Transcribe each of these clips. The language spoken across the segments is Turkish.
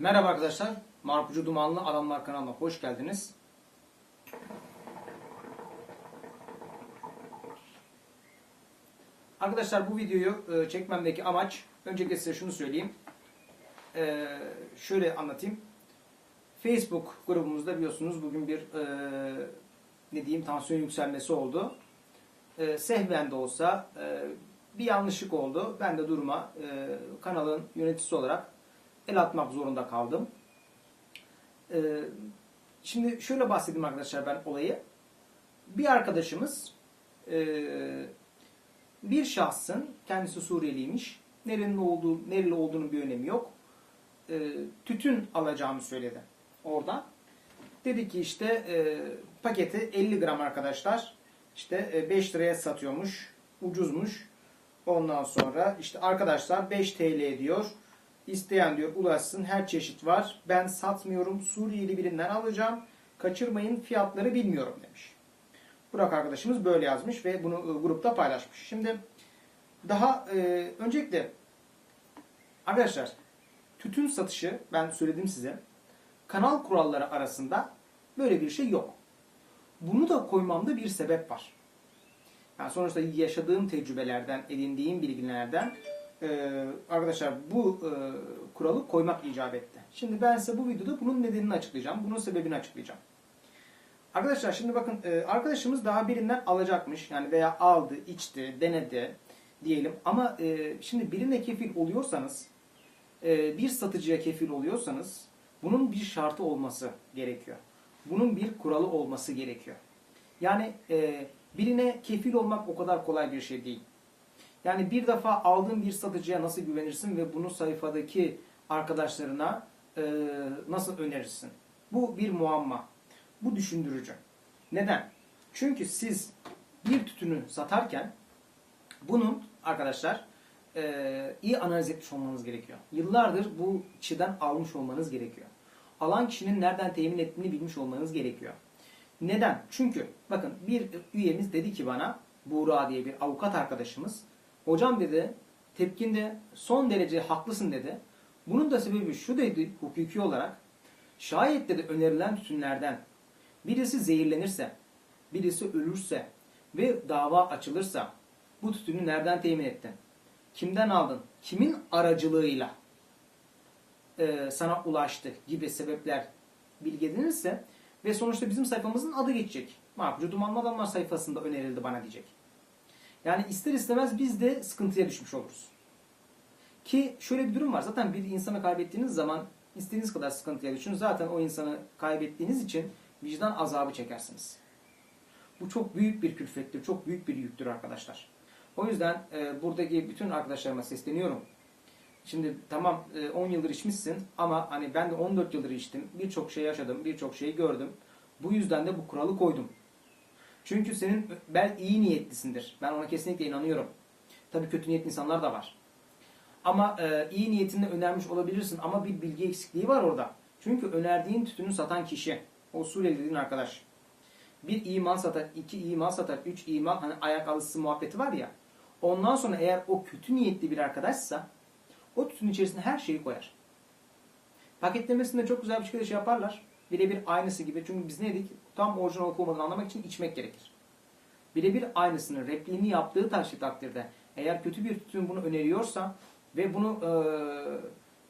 Merhaba arkadaşlar. Marpucu Dumanlı Adamlar kanalına hoş geldiniz. Arkadaşlar bu videoyu e, çekmemdeki amaç öncelikle size şunu söyleyeyim. E, şöyle anlatayım. Facebook grubumuzda biliyorsunuz bugün bir e, ne diyeyim tansiyon yükselmesi oldu. Sehven de olsa bir yanlışlık oldu. Ben de duruma kanalın yöneticisi olarak el atmak zorunda kaldım. Ee, şimdi şöyle bahsedeyim arkadaşlar ben olayı. Bir arkadaşımız e, bir şahsın kendisi Suriyeliymiş. Nerenin olduğu, nereli olduğunun bir önemi yok. E, tütün alacağını söyledi orada. Dedi ki işte e, paketi 50 gram arkadaşlar. İşte e, 5 liraya satıyormuş. Ucuzmuş. Ondan sonra işte arkadaşlar 5 TL diyor. İsteyen diyor ulaşsın her çeşit var. Ben satmıyorum Suriyeli birinden alacağım. Kaçırmayın fiyatları bilmiyorum demiş. Burak arkadaşımız böyle yazmış ve bunu e, grupta paylaşmış. Şimdi daha e, öncelikle arkadaşlar tütün satışı ben söyledim size kanal kuralları arasında böyle bir şey yok. Bunu da koymamda bir sebep var. Yani sonuçta yaşadığım tecrübelerden, edindiğim bilgilerden e, arkadaşlar bu e, kuralı koymak icap etti. Şimdi ben size bu videoda bunun nedenini açıklayacağım. Bunun sebebini açıklayacağım. Arkadaşlar şimdi bakın e, arkadaşımız daha birinden alacakmış. Yani veya aldı, içti, denedi diyelim. Ama e, şimdi birine kefil oluyorsanız, e, bir satıcıya kefil oluyorsanız bunun bir şartı olması gerekiyor. Bunun bir kuralı olması gerekiyor. Yani e, birine kefil olmak o kadar kolay bir şey değil. Yani bir defa aldığın bir satıcıya nasıl güvenirsin ve bunu sayfadaki arkadaşlarına e, nasıl önerirsin? Bu bir muamma. Bu düşündürücü. Neden? Çünkü siz bir tütünü satarken bunun arkadaşlar e, iyi analiz etmiş olmanız gerekiyor. Yıllardır bu kişiden almış olmanız gerekiyor. Alan kişinin nereden temin ettiğini bilmiş olmanız gerekiyor. Neden? Çünkü bakın bir üyemiz dedi ki bana Buğra diye bir avukat arkadaşımız Hocam dedi tepkinde son derece haklısın dedi. Bunun da sebebi şu dedi hukuki olarak. Şayet dedi önerilen tütünlerden birisi zehirlenirse, birisi ölürse ve dava açılırsa bu tütünü nereden temin ettin? Kimden aldın? Kimin aracılığıyla e, sana ulaştı gibi sebepler bilgi ve sonuçta bizim sayfamızın adı geçecek. Makbucu Dumanlı Adamlar sayfasında önerildi bana diyecek. Yani ister istemez biz de sıkıntıya düşmüş oluruz. Ki şöyle bir durum var. Zaten bir insanı kaybettiğiniz zaman istediğiniz kadar sıkıntıya düşün. Zaten o insanı kaybettiğiniz için vicdan azabı çekersiniz. Bu çok büyük bir külfettir. Çok büyük bir yüktür arkadaşlar. O yüzden e, buradaki bütün arkadaşlarıma sesleniyorum. Şimdi tamam e, 10 yıldır içmişsin ama hani ben de 14 yıldır içtim. Birçok şey yaşadım, birçok şeyi gördüm. Bu yüzden de bu kuralı koydum. Çünkü senin ben iyi niyetlisindir. Ben ona kesinlikle inanıyorum. Tabii kötü niyetli insanlar da var. Ama e, iyi niyetinde önermiş olabilirsin ama bir bilgi eksikliği var orada. Çünkü önerdiğin tütünü satan kişi, o Suriyeli dediğin arkadaş. Bir iman satar, iki iman satar, üç iman hani ayak alısı muhabbeti var ya. Ondan sonra eğer o kötü niyetli bir arkadaşsa o tütün içerisine her şeyi koyar. Paketlemesinde çok güzel bir şekilde şey yaparlar. Birebir aynısı gibi. Çünkü biz ne dedik? Tam orijinal olup olmadığını anlamak için içmek gerekir. Birebir aynısını, repliğini yaptığı takdirde eğer kötü bir tütün bunu öneriyorsa ve bunu e,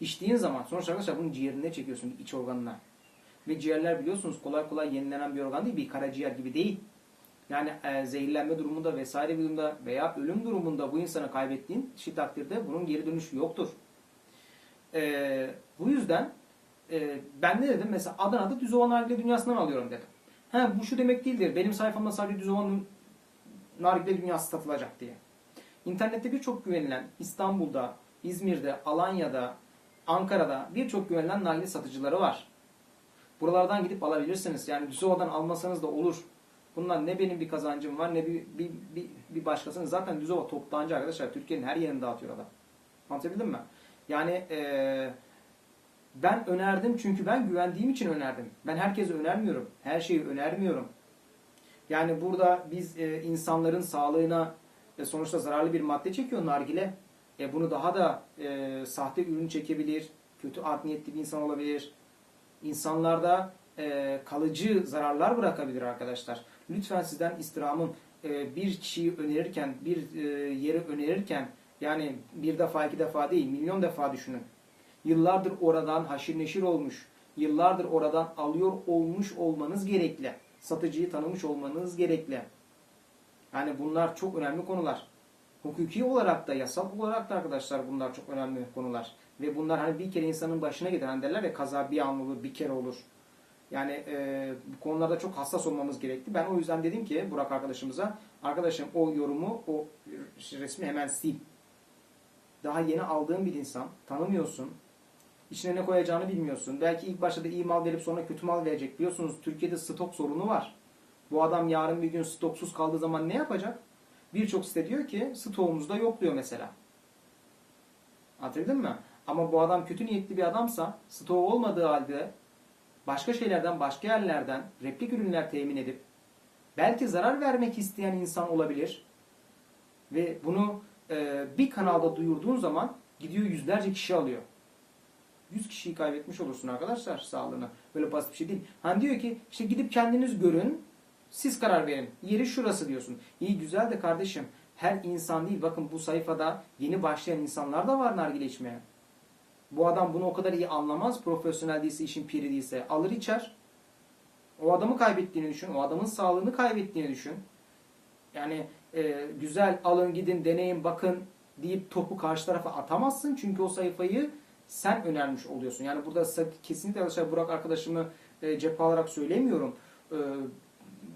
içtiğin zaman sonuçta arkadaşlar bunu ciğerine çekiyorsun iç organına. Ve ciğerler biliyorsunuz kolay kolay yenilenen bir organ değil. Bir karaciğer gibi değil. Yani e, zehirlenme durumunda vesaire bir durumda veya ölüm durumunda bu insanı kaybettiğin takdirde bunun geri dönüşü yoktur. E, bu yüzden e, ben ne dedim? Mesela Adana'da Düzova Nargile Dünyası'ndan alıyorum dedim. Ha, bu şu demek değildir. Benim sayfamda sadece Düzova'nın Nargile Dünyası satılacak diye. İnternette birçok güvenilen İstanbul'da, İzmir'de, Alanya'da, Ankara'da birçok güvenilen nargile satıcıları var. Buralardan gidip alabilirsiniz. Yani Düzova'dan almasanız da olur. Bundan ne benim bir kazancım var ne bir, bir, bir, bir başkasının. Zaten Düzova toptancı arkadaşlar. Türkiye'nin her yerini dağıtıyor adam. Anlatabildim mi? Yani eee ben önerdim çünkü ben güvendiğim için önerdim. Ben herkese önermiyorum. Her şeyi önermiyorum. Yani burada biz e, insanların sağlığına e, sonuçta zararlı bir madde çekiyor nargile. E, bunu daha da e, sahte ürün çekebilir. kötü art niyetli bir insan olabilir. İnsanlarda e, kalıcı zararlar bırakabilir arkadaşlar. Lütfen sizden istirhamım e, bir kişiyi önerirken, bir e, yeri önerirken yani bir defa iki defa değil milyon defa düşünün. Yıllardır oradan haşir neşir olmuş, yıllardır oradan alıyor olmuş olmanız gerekli. Satıcıyı tanımış olmanız gerekli. Yani bunlar çok önemli konular. Hukuki olarak da yasal olarak da arkadaşlar bunlar çok önemli konular. Ve bunlar hani bir kere insanın başına gelen hani derler ya kaza bir an olur bir kere olur. Yani e, bu konularda çok hassas olmamız gerekti. Ben o yüzden dedim ki Burak arkadaşımıza arkadaşım o yorumu o resmi hemen sil. Daha yeni aldığın bir insan tanımıyorsun. İçine ne koyacağını bilmiyorsun. Belki ilk başta da iyi mal verip sonra kötü mal verecek. Biliyorsunuz Türkiye'de stok sorunu var. Bu adam yarın bir gün stoksuz kaldığı zaman ne yapacak? Birçok site diyor ki stoğumuzda yok diyor mesela. Anlatabildim mi? Ama bu adam kötü niyetli bir adamsa stoğu olmadığı halde başka şeylerden, başka yerlerden replik ürünler temin edip belki zarar vermek isteyen insan olabilir. Ve bunu e, bir kanalda duyurduğun zaman gidiyor yüzlerce kişi alıyor. 100 kişiyi kaybetmiş olursun arkadaşlar sağlığına. Böyle basit bir şey değil. Hani diyor ki işte gidip kendiniz görün, siz karar verin. Yeri şurası diyorsun. İyi güzel de kardeşim her insan değil. Bakın bu sayfada yeni başlayan insanlar da var nargile içmeye. Bu adam bunu o kadar iyi anlamaz. Profesyonel değilse, işin piri değilse. Alır içer. O adamı kaybettiğini düşün. O adamın sağlığını kaybettiğini düşün. Yani e, güzel alın gidin deneyin bakın deyip topu karşı tarafa atamazsın. Çünkü o sayfayı sen önermiş oluyorsun. Yani burada kesinlikle arkadaşlar Burak arkadaşımı e, cephe alarak söylemiyorum. E,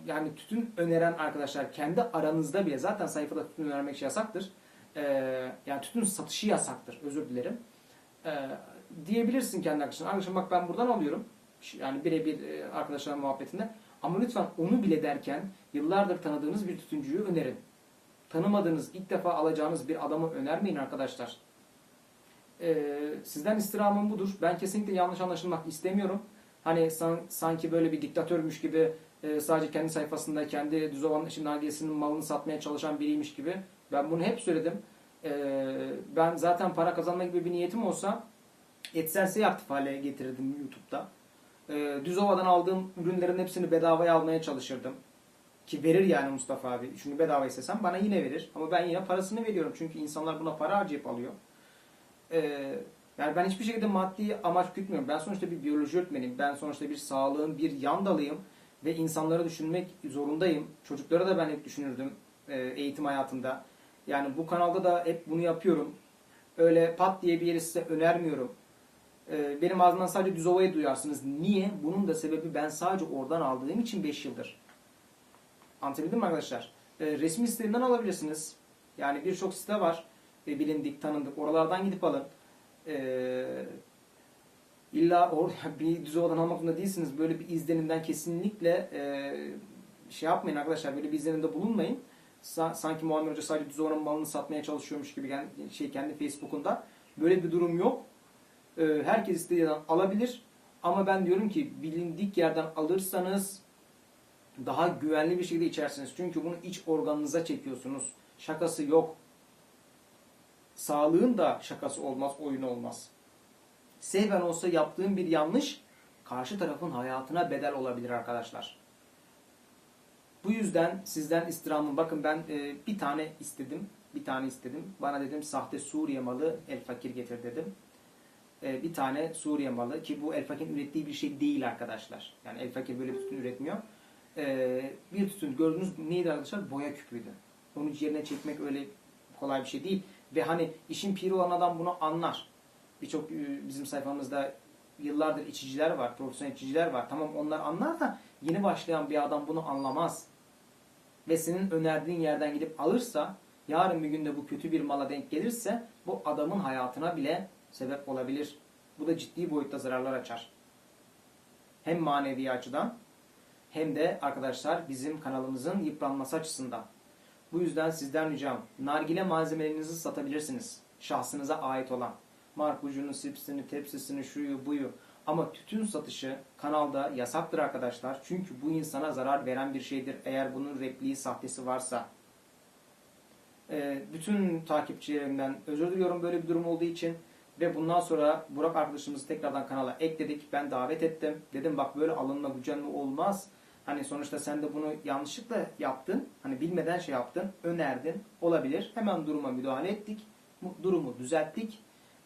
yani tütün öneren arkadaşlar kendi aranızda bile zaten sayfada tütün önermek şey yasaktır. E, yani tütün satışı yasaktır. Özür dilerim. E, diyebilirsin kendi arkadaşına. Arkadaşım bak ben buradan alıyorum. Yani birebir arkadaşlar muhabbetinde. Ama lütfen onu bile derken yıllardır tanıdığınız bir tütüncüyü önerin. Tanımadığınız, ilk defa alacağınız bir adamı önermeyin arkadaşlar. Ee, sizden istirhamım budur. Ben kesinlikle yanlış anlaşılmak istemiyorum. Hani san, sanki böyle bir diktatörmüş gibi e, sadece kendi sayfasında kendi düz olan işin nargilesinin malını satmaya çalışan biriymiş gibi. Ben bunu hep söyledim. Ee, ben zaten para kazanma gibi bir niyetim olsa AdSense'i aktif hale getirirdim YouTube'da. Ee, Düzova'dan aldığım ürünlerin hepsini bedavaya almaya çalışırdım. Ki verir yani Mustafa abi. Çünkü bedava istesem bana yine verir. Ama ben yine parasını veriyorum. Çünkü insanlar buna para harcayıp alıyor. Ee, yani ben hiçbir şekilde maddi amaç gütmüyorum. Ben sonuçta bir biyoloji öğretmeniyim. Ben sonuçta bir sağlığın bir yan dalıyım. Ve insanları düşünmek zorundayım. Çocuklara da ben hep düşünürdüm e, eğitim hayatında. Yani bu kanalda da hep bunu yapıyorum. Öyle pat diye bir yeri size önermiyorum. Ee, benim ağzımdan sadece düz ovayı duyarsınız. Niye? Bunun da sebebi ben sadece oradan aldığım için 5 yıldır. Anlatabildim mi arkadaşlar? Ee, resmi sitelerinden alabilirsiniz. Yani birçok site var. E, bilindik, tanındık. Oralardan gidip alın. Ee, illa or bir düz ovadan almak zorunda değilsiniz. Böyle bir izlenimden kesinlikle e, şey yapmayın arkadaşlar. Böyle bir izlenimde bulunmayın. Sa sanki Muammer Hoca sadece düz ovanın malını satmaya çalışıyormuş gibi şey kendi Facebook'unda. Böyle bir durum yok. Ee, herkes istediği alabilir. Ama ben diyorum ki bilindik yerden alırsanız daha güvenli bir şekilde içersiniz. Çünkü bunu iç organınıza çekiyorsunuz. Şakası yok. Sağlığın da şakası olmaz, oyun olmaz. Seyven olsa yaptığım bir yanlış karşı tarafın hayatına bedel olabilir arkadaşlar. Bu yüzden sizden istirhamım bakın ben e, bir tane istedim. Bir tane istedim. Bana dedim sahte Suriye malı el fakir getir dedim. E, bir tane Suriye malı ki bu El Fakir'in ürettiği bir şey değil arkadaşlar. Yani El Fakir böyle bir tütün üretmiyor. E, bir tütün gördüğünüz neydi arkadaşlar? Boya küpüydü. Onu yerine çekmek öyle kolay bir şey değil. Ve hani işin piri olan adam bunu anlar. Birçok e, bizim sayfamızda yıllardır içiciler var, profesyonel içiciler var. Tamam onlar anlar da yeni başlayan bir adam bunu anlamaz. Ve senin önerdiğin yerden gidip alırsa yarın bir günde bu kötü bir mala denk gelirse bu adamın hayatına bile sebep olabilir. Bu da ciddi boyutta zararlar açar. Hem manevi açıdan hem de arkadaşlar bizim kanalımızın yıpranması açısından. Bu yüzden sizden ricam nargile malzemelerinizi satabilirsiniz. Şahsınıza ait olan. Marpucunu, sipsini, tepsisini, şuyu, buyu. Ama tütün satışı kanalda yasaktır arkadaşlar. Çünkü bu insana zarar veren bir şeydir. Eğer bunun repliği, sahtesi varsa. Bütün takipçilerimden özür diliyorum böyle bir durum olduğu için. Ve bundan sonra Burak arkadaşımızı tekrardan kanala ekledik. Ben davet ettim. Dedim bak böyle alınma gücenme olmaz. Hani sonuçta sen de bunu yanlışlıkla yaptın. Hani bilmeden şey yaptın. Önerdin. Olabilir. Hemen duruma müdahale ettik. Durumu düzelttik.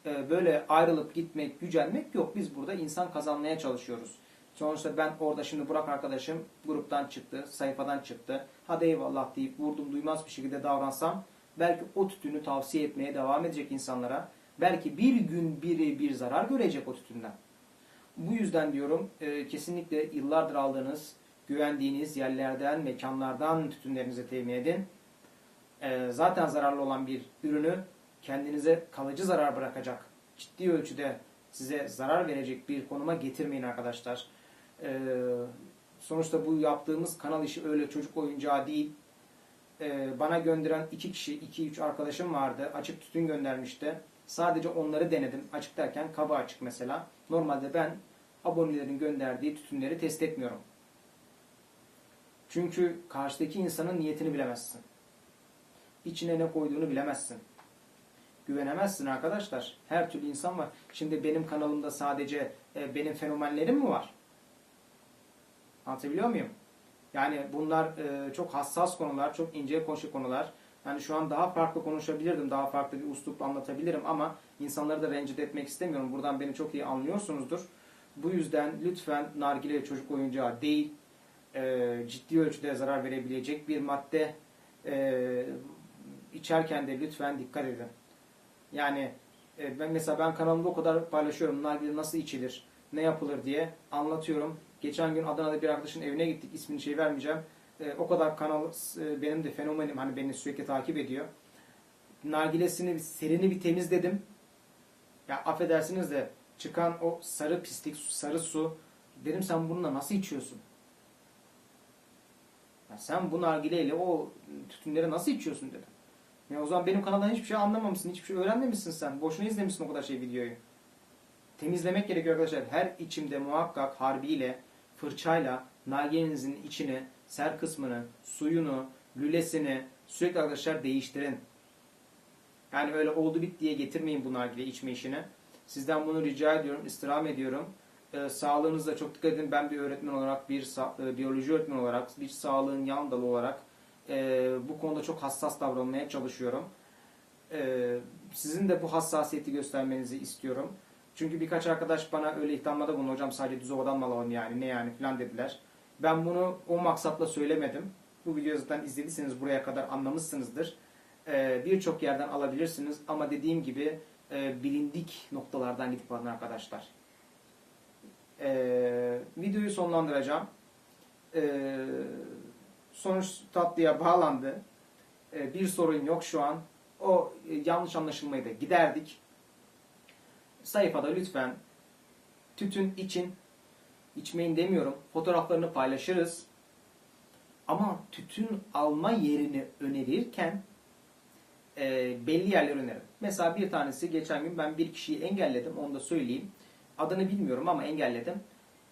Ee, Böyle ayrılıp gitmek, gücenmek yok. Biz burada insan kazanmaya çalışıyoruz. Sonuçta ben orada şimdi Burak arkadaşım gruptan çıktı, sayfadan çıktı. Hadi eyvallah deyip vurdum duymaz bir şekilde davransam belki o tütünü tavsiye etmeye devam edecek insanlara. Belki bir gün biri bir zarar görecek o tütünden. Bu yüzden diyorum e, kesinlikle yıllardır aldığınız, güvendiğiniz yerlerden, mekanlardan tütünlerinizi temin edin. E, zaten zararlı olan bir ürünü kendinize kalıcı zarar bırakacak, ciddi ölçüde size zarar verecek bir konuma getirmeyin arkadaşlar. E, sonuçta bu yaptığımız kanal işi öyle çocuk oyuncağı değil. E, bana gönderen iki kişi, iki üç arkadaşım vardı. Açık tütün göndermişti. Sadece onları denedim. Açık derken kaba açık mesela. Normalde ben abonelerin gönderdiği tütünleri test etmiyorum. Çünkü karşıdaki insanın niyetini bilemezsin. İçine ne koyduğunu bilemezsin. Güvenemezsin arkadaşlar. Her türlü insan var. Şimdi benim kanalımda sadece e, benim fenomenlerim mi var? Anlatabiliyor muyum? Yani bunlar e, çok hassas konular, çok ince koşu konular. Yani şu an daha farklı konuşabilirdim, daha farklı bir uslupla anlatabilirim ama insanları da rencide etmek istemiyorum. Buradan beni çok iyi anlıyorsunuzdur. Bu yüzden lütfen nargile çocuk oyuncağı değil, e, ciddi ölçüde zarar verebilecek bir madde e, içerken de lütfen dikkat edin. Yani e, ben mesela ben kanalımda o kadar paylaşıyorum nargile nasıl içilir, ne yapılır diye anlatıyorum. Geçen gün Adana'da bir arkadaşın evine gittik, ismini şey vermeyeceğim. E, o kadar kanal e, benim de fenomenim, hani beni sürekli takip ediyor. Nargilesini, serini bir temizledim. Ya affedersiniz de çıkan o sarı pislik, sarı su. Dedim sen bununla nasıl içiyorsun? Ya sen bu nargileyle o tütünleri nasıl içiyorsun dedim. Ya o zaman benim kanaldan hiçbir şey anlamamışsın, hiçbir şey öğrenmemişsin sen. Boşuna izlemişsin o kadar şey videoyu. Temizlemek gerekiyor arkadaşlar. Her içimde muhakkak harbiyle, fırçayla nargilenizin içini, ser kısmını, suyunu, lülesini sürekli arkadaşlar değiştirin. Yani öyle oldu bit diye getirmeyin bu nargile içme işini. Sizden bunu rica ediyorum, istirham ediyorum. Ee, sağlığınıza çok dikkat edin. Ben bir öğretmen olarak, bir e, biyoloji öğretmeni olarak, bir sağlığın yan dalı olarak e, bu konuda çok hassas davranmaya çalışıyorum. E, sizin de bu hassasiyeti göstermenizi istiyorum. Çünkü birkaç arkadaş bana öyle ihtamada bulundu. Hocam sadece düz ovadan mı alalım yani ne yani falan dediler. Ben bunu o maksatla söylemedim. Bu videoyu zaten izlediyseniz buraya kadar anlamışsınızdır. Ee, Birçok yerden alabilirsiniz ama dediğim gibi e, bilindik noktalardan gidip alın arkadaşlar. Ee, videoyu sonlandıracağım. Ee, sonuç tatlıya bağlandı. Ee, bir sorun yok şu an. O e, yanlış anlaşılmayı da giderdik. Sayfada lütfen tütün için içmeyin demiyorum. Fotoğraflarını paylaşırız. Ama tütün alma yerini önerirken e, belli yerler öneririm. Mesela bir tanesi geçen gün ben bir kişiyi engelledim. Onu da söyleyeyim. Adını bilmiyorum ama engelledim.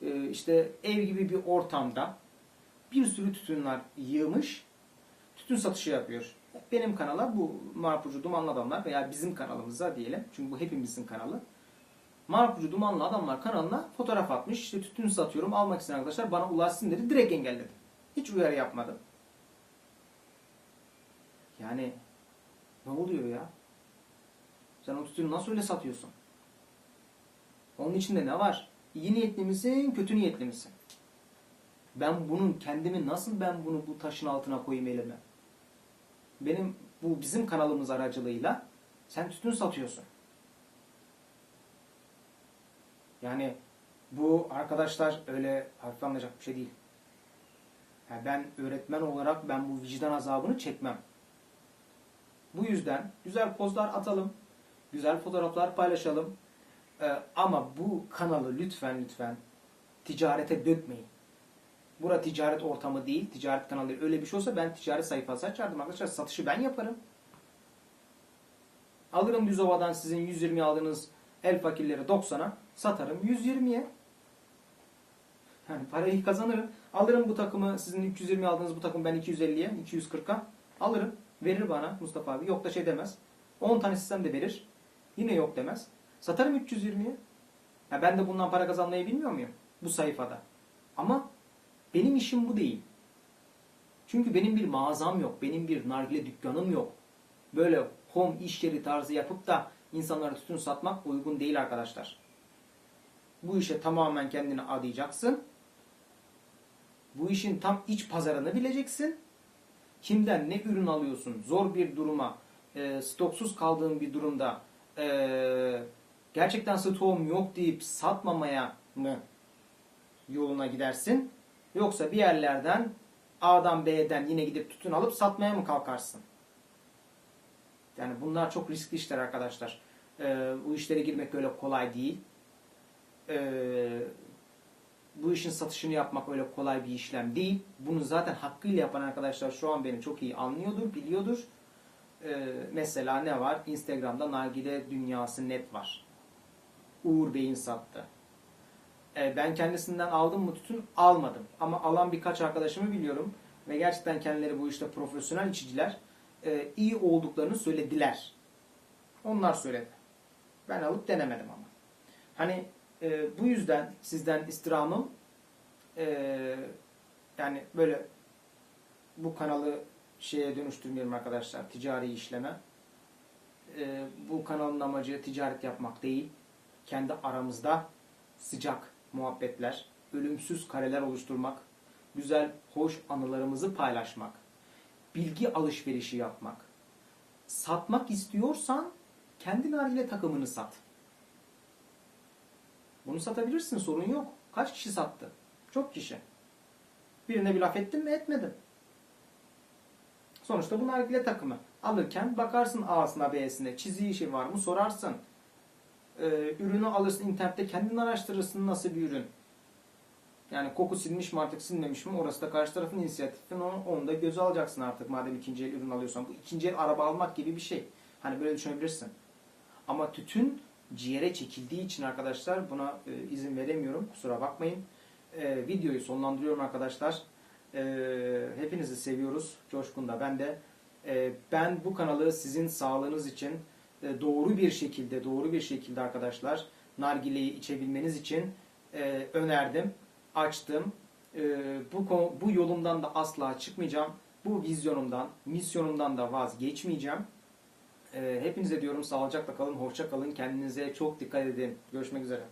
E, işte ev gibi bir ortamda bir sürü tütünler yığmış. Tütün satışı yapıyor. Benim kanala bu Marpucu Dumanlı Adamlar veya bizim kanalımıza diyelim. Çünkü bu hepimizin kanalı. Marpucu Dumanlı Adamlar kanalına fotoğraf atmış. İşte tütün satıyorum almak isteyen arkadaşlar bana ulaşsın dedi. Direkt engelledim. Hiç uyarı yapmadım. Yani ne oluyor ya? Sen o tütünü nasıl öyle satıyorsun? Onun içinde ne var? İyi niyetli misin, kötü niyetli misin? Ben bunun kendimi nasıl ben bunu bu taşın altına koyayım elime? Benim bu bizim kanalımız aracılığıyla sen tütün satıyorsun. Yani bu arkadaşlar öyle hafife alınacak bir şey değil. Yani ben öğretmen olarak ben bu vicdan azabını çekmem. Bu yüzden güzel pozlar atalım, güzel fotoğraflar paylaşalım. Ee, ama bu kanalı lütfen lütfen ticarete dökmeyin. Bura ticaret ortamı değil, ticaret kanalı değil. Öyle bir şey olsa ben ticaret sayfası açardım arkadaşlar. Satışı ben yaparım. Alırım Düzova'dan sizin 120 aldığınız el fakirleri 90'a satarım 120'ye. Yani parayı kazanırım. Alırım bu takımı sizin 320 aldığınız bu takım ben 250'ye, 240'a alırım. Verir bana Mustafa abi. Yok da şey demez. 10 tane sistem de verir. Yine yok demez. Satarım 320'ye. Ya ben de bundan para kazanmayı bilmiyor muyum? Bu sayfada. Ama benim işim bu değil. Çünkü benim bir mağazam yok. Benim bir nargile dükkanım yok. Böyle home iş yeri tarzı yapıp da insanlara tütün satmak uygun değil arkadaşlar. Bu işe tamamen kendini adayacaksın. Bu işin tam iç pazarını bileceksin. Kimden ne ürün alıyorsun? Zor bir duruma, e, stoksuz kaldığın bir durumda e, gerçekten stoğum yok deyip satmamaya mı yoluna gidersin? Yoksa bir yerlerden A'dan B'den yine gidip tütün alıp satmaya mı kalkarsın? Yani bunlar çok riskli işler arkadaşlar. E, bu işlere girmek öyle kolay değil. E, bu işin satışını yapmak öyle kolay bir işlem değil. Bunu zaten hakkıyla yapan arkadaşlar şu an beni çok iyi anlıyordur, biliyordur. Ee, mesela ne var? Instagram'da Nargile Dünyası Net var. Uğur Bey'in sattı. Ee, ben kendisinden aldım mı tütün? Almadım. Ama alan birkaç arkadaşımı biliyorum. Ve gerçekten kendileri bu işte profesyonel içiciler. Ee, iyi olduklarını söylediler. Onlar söyledi. Ben alıp denemedim ama. Hani e, bu yüzden sizden istirhamım e, yani böyle bu kanalı şeye dönüştürmeyelim arkadaşlar. Ticari işleme. E, bu kanalın amacı ticaret yapmak değil. Kendi aramızda sıcak muhabbetler, ölümsüz kareler oluşturmak, güzel, hoş anılarımızı paylaşmak, bilgi alışverişi yapmak. Satmak istiyorsan kendi nargile takımını sat. Bunu satabilirsin sorun yok. Kaç kişi sattı? Çok kişi. Birine bir laf ettin mi etmedin. Sonuçta bu nargile takımı. Alırken bakarsın A'sına B'sine çiziği işi var mı sorarsın. Ee, ürünü alırsın internette kendin araştırırsın nasıl bir ürün. Yani koku silmiş mi artık silmemiş mi orası da karşı tarafın inisiyatifi onu, onu da göze alacaksın artık madem ikinci el ürün alıyorsan. Bu ikinci el araba almak gibi bir şey. Hani böyle düşünebilirsin. Ama tütün ciğere çekildiği için arkadaşlar buna e, izin veremiyorum. Kusura bakmayın. E, videoyu sonlandırıyorum arkadaşlar. E, hepinizi seviyoruz. Coşkun da ben de. E, ben bu kanalı sizin sağlığınız için e, doğru bir şekilde doğru bir şekilde arkadaşlar nargileyi içebilmeniz için e, önerdim. Açtım. E, bu, bu yolumdan da asla çıkmayacağım. Bu vizyonumdan, misyonumdan da vazgeçmeyeceğim. Ee, hepinize diyorum sağlıcakla kalın, hoşça kalın. Kendinize çok dikkat edin. Görüşmek üzere.